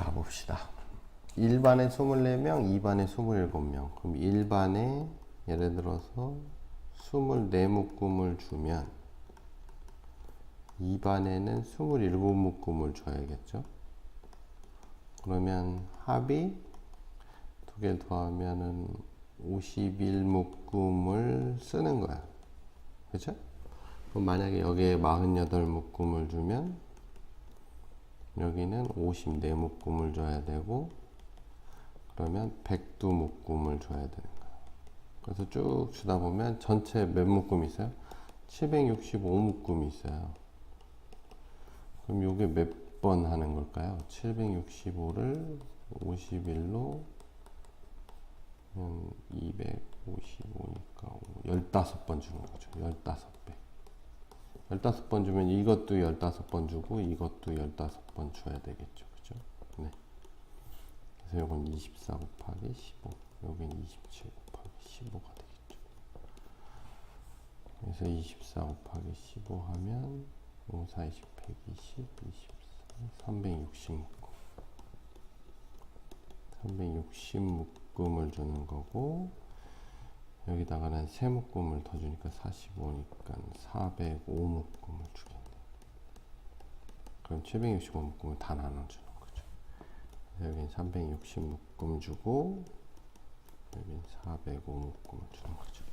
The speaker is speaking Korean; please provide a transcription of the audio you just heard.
봅시다. 1반에 24명, 2반에 27명. 그럼 1반에 예를 들어서 24묶음을 주면 2반에는 27묶음을 줘야겠죠? 그러면 합이 두 개 더하면은 51묶음을 쓰는 거야. 그죠? 그럼 만약에 여기에 48묶음을 주면 여기는 54 묶음을 줘야 되고 그러면 102묶음을 줘야 되는 거야. 그래서 쭉 주다 보면 전체 몇 묶음 있어요? 765 묶음이 있어요. 그럼 이게 몇 번 하는 걸까요? 765를 51로 255니까 15번 주는 거죠. 15 배. 15번 주면 이것도 15번 주고 이것도 15번 줘야 되겠죠. 그죠? 네. 그래서 이건 24 곱하기 15. 여긴 27 곱하기 15가 되겠죠. 그래서 24 곱하기 15 하면 5, 4, 20, 120, 24, 360 묶음. 360 묶음을 주는 거고 여기다가는 세 묶음을 더 주니까 45니까 405묶음을 주겠네. 그럼 765묶음을 다 나눠주는 거죠. 여긴 360묶음 주고 여긴 405묶음을 주는 거죠.